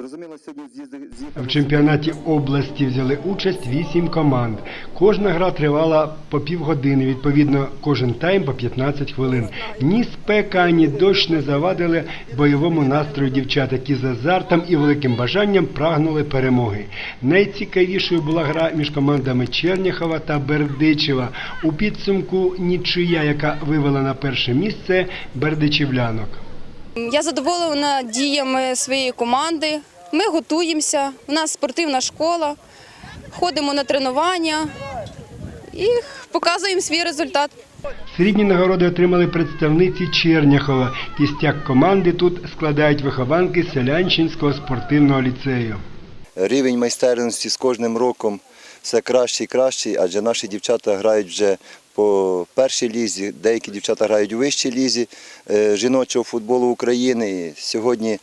Зрозуміло, сьогодні з'їзди В чемпіонаті області взяли участь вісім команд. Кожна гра тривала по півгодини, відповідно, кожен тайм по 15 хвилин. Ні спека, ні дощ не завадили бойовому настрою дівчат, які з азартом і великим бажанням прагнули перемоги. Найцікавішою була гра між командами Черняхова та Бердичева. У підсумку нічия, яка вивела на перше місце бердичівлянок. Я задоволена діями своєї команди. Ми готуємося. У нас спортивна школа, ходимо на тренування і показуємо свій результат. Срібні нагороди отримали представниці Черняхова. Кістяк команди тут складають вихованки Селянчинського спортивного ліцею. Рівень майстерності з кожним роком все краще і краще, адже наші дівчата грають вже по першій лізі, деякі дівчата грають у вищій лізі е, жіночого футболу України. І сьогодні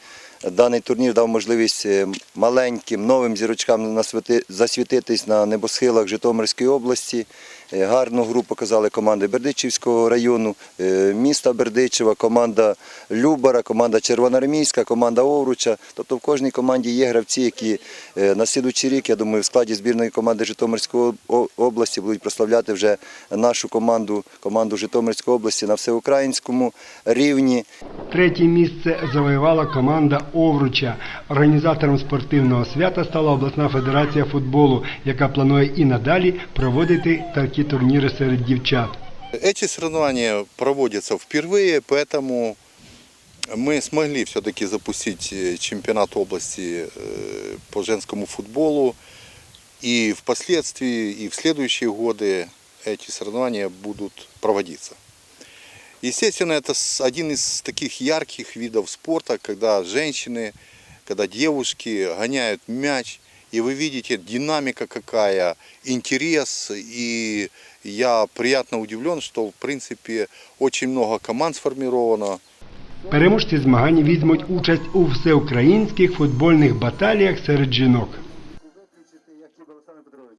даний турнір дав можливість е, маленьким новим зірочкам засвітитись на небосхилах Житомирської області. Е, Гарну гру показали команди Бердичівського району, е, міста Бердичева, команда Любара, команда Червоноармійська, команда Овруча. Тобто в кожній команді є гравці, які на слідуючий рік, я думаю, в складі збірної команди Житомирської області будуть прославляти вже нашу команду, команду Житомирської області на всеукраїнському рівні. Третє місце завоювала команда Овруча. Організатором спортивного свята стала обласна федерація футболу, яка планує і надалі проводити такі турніри серед дівчат. Эти соревнования проводятся впервые, поэтому мы смогли все-таки запустить э, чемпионат области э, по женскому футболу. И впоследствии, и в следующие годы эти соревнования будут проводиться. Естественно, это с- один из таких ярких видов спорта, когда женщины, когда девушки гоняют мяч, и вы видите динамика какая, интерес, и я приятно удивлен, что в принципе очень много команд сформировано. Переможці змагань візьмуть участь у всеукраїнських футбольних баталіях серед жінок.